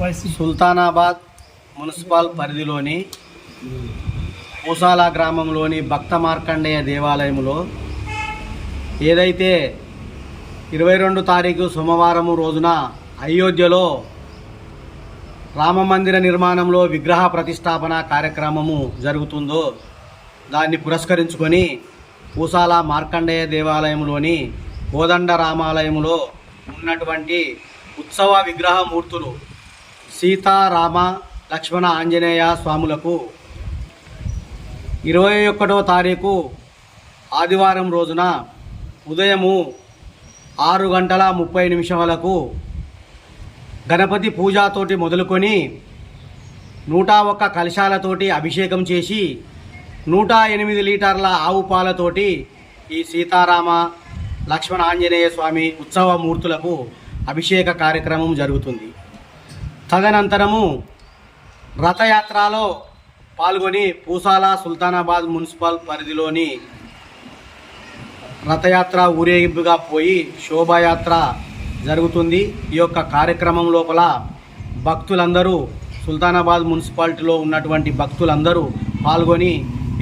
Sultanabad municipal పరిధిలోని పూసాల గ్రామంలోని భక్త మార్కండేయ దేవాలయంలో ఏదైతే ఇరవై రెండు తారీఖు సోమవారం రోజున అయోధ్యలో రామమందిర నిర్మాణంలో విగ్రహ ప్రతిష్టాపన కార్యక్రమము జరుగుతుందో దాన్ని పురస్కరించుకొని పూసాల మార్కండేయ దేవాలయంలోని కోదండ రామాలయంలో ఉన్నటువంటి ఉత్సవ విగ్రహ మూర్తులు సీతారామ లక్ష్మణ ఆంజనేయ స్వాములకు ఇరవై ఒకటో తారీఖు ఆదివారం రోజున ఉదయము ఆరు గంటల ముప్పై నిమిషాలకు గణపతి పూజతోటి మొదలుకొని నూట ఒక్క కలశాలతోటి అభిషేకం చేసి నూట ఎనిమిది లీటర్ల ఆవు పాలతోటి ఈ సీతారామ లక్ష్మణ ఆంజనేయ స్వామి ఉత్సవ మూర్తులకు అభిషేక కార్యక్రమం జరుగుతుంది. తదనంతరము రథయాత్రలో పాల్గొని పూసాల సుల్తానాబాద్ మున్సిపల్ పరిధిలోని రథయాత్ర ఊరేగింపుగా పోయి శోభాయాత్ర జరుగుతుంది. ఈ యొక్క కార్యక్రమం లోపల భక్తులందరూ సుల్తానాబాద్ మున్సిపాలిటీలో ఉన్నటువంటి భక్తులందరూ పాల్గొని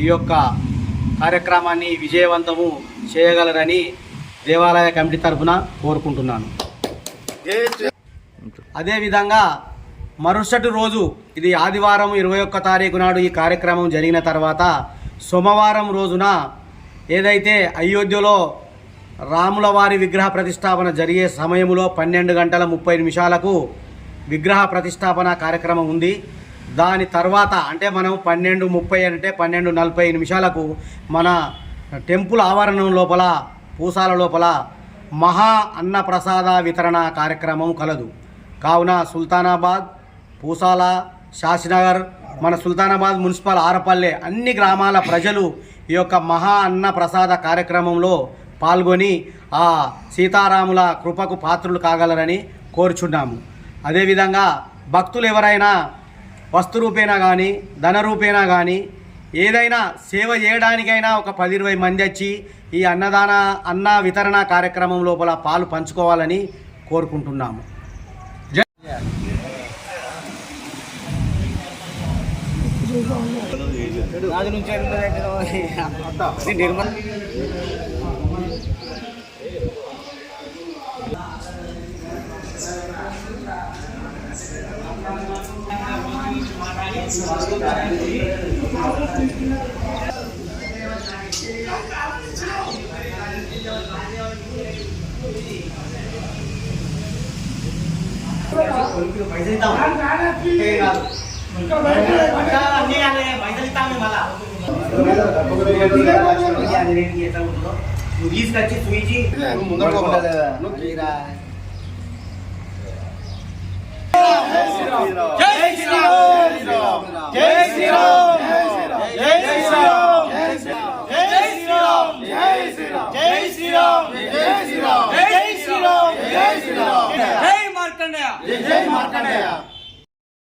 ఈ యొక్క కార్యక్రమాన్ని విజయవంతము చేయగలరని దేవాలయ కమిటీ తరఫున కోరుకుంటున్నాను. అదేవిధంగా మరుసటి రోజు ఇది ఆదివారం ఇరవై ఒక్క తారీఖు నాడు ఈ కార్యక్రమం జరిగిన తర్వాత సోమవారం రోజున ఏదైతే అయోధ్యలో రాముల వారి విగ్రహ ప్రతిష్టాపన జరిగే సమయంలో పన్నెండు గంటల ముప్పై నిమిషాలకు విగ్రహ ప్రతిష్టాపన కార్యక్రమం ఉంది. దాని తర్వాత అంటే మనం పన్నెండు ముప్పై అంటే పన్నెండు నలభై నిమిషాలకు మన టెంపుల్ ఆవరణం లోపల పూసాల లోపల మహా అన్న ప్రసాద వితరణ కార్యక్రమం కలదు. కావున సుల్తానాబాద్ పూసాల శాసినగర్ మన సుల్తానాబాద్ మున్సిపల్ ఆరపల్లె అన్ని గ్రామాల ప్రజలు ఈ యొక్క మహా అన్న ప్రసాద కార్యక్రమంలో పాల్గొని ఆ సీతారాముల కృపకు పాత్రులు కాగలరని కోరుచున్నాము. అదేవిధంగా భక్తులు ఎవరైనా వస్తు రూపేణా కానీ ధన రూపేణా కానీ ఏదైనా సేవ చేయడానికైనా ఒక పది ఇరవై మంది వచ్చి ఈ అన్నదాన అన్న వితరణ కార్యక్రమం లోపల పాలు పంచుకోవాలని కోరుకుంటున్నాము. రాజు నుంచి నిర్మల్ పైసలు ఇద్దాం నువ్వు తీసుకొచ్చి చూయించి జై శ్రీరామ్. జై శ్రీరామ్. జై శ్రీరామ్. జై మార్కండేయ. జై మార్కండేయ.